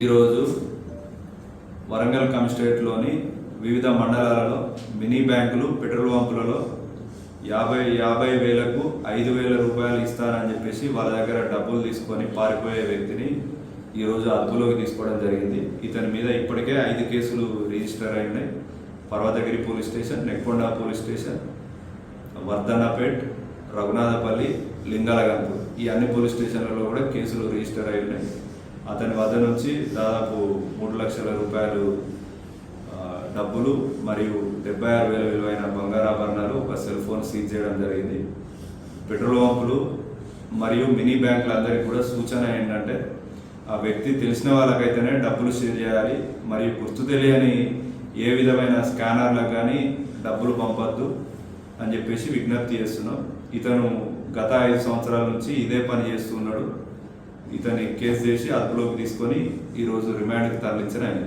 ఈరోజు వరంగల్ కమిషనరేట్లోని వివిధ మండలాలలో మినీ బ్యాంకులు పెట్రోల్ పంపులలో యాభై యాభై వేలకు ఐదు వేల రూపాయలు ఇస్తానని చెప్పేసి వాళ్ళ దగ్గర డబ్బులు తీసుకొని పారిపోయే వ్యక్తిని ఈరోజు అదుపులోకి తీసుకోవడం జరిగింది. ఇతని మీద ఇప్పటికే ఐదు కేసులు రిజిస్టర్ అయినాయి. Parvathagiri police station Nekkonda police station Wardhannapet Raghunathapalli Lingalaghanpur ఈ అన్ని పోలీస్ స్టేషన్లలో కూడా కేసులు రిజిస్టర్ అయి ఉన్నాయి అతని వద్ద నుంచి దాదాపు మూడు లక్షల రూపాయలు డబ్బులు మరియు డెబ్బై ఆరు వేల విలువైన బంగారాభరణాలు ఒక సెల్ ఫోన్ సీజ్ చేయడం జరిగింది. పెట్రోల్ పంపులు మరియు మినీ బ్యాంకులందరికీ కూడా సూచన ఏంటంటే ఆ వ్యక్తి తెలిసిన వాళ్ళకైతేనే డబ్బులు షేర్ చేయాలి. మరియు గుర్తు తెలియని ఏ విధమైన స్కానర్లకు కానీ డబ్బులు పంపద్దు అని చెప్పేసి విజ్ఞప్తి చేస్తున్నాం. ఇతను గత ఐదు సంవత్సరాల నుంచి ఇదే పని చేస్తున్నాడు ఇతని కేసు చేసి అదుపులోకి తీసుకొని ఈరోజు రిమాండ్కి తరలించిన ఆయన.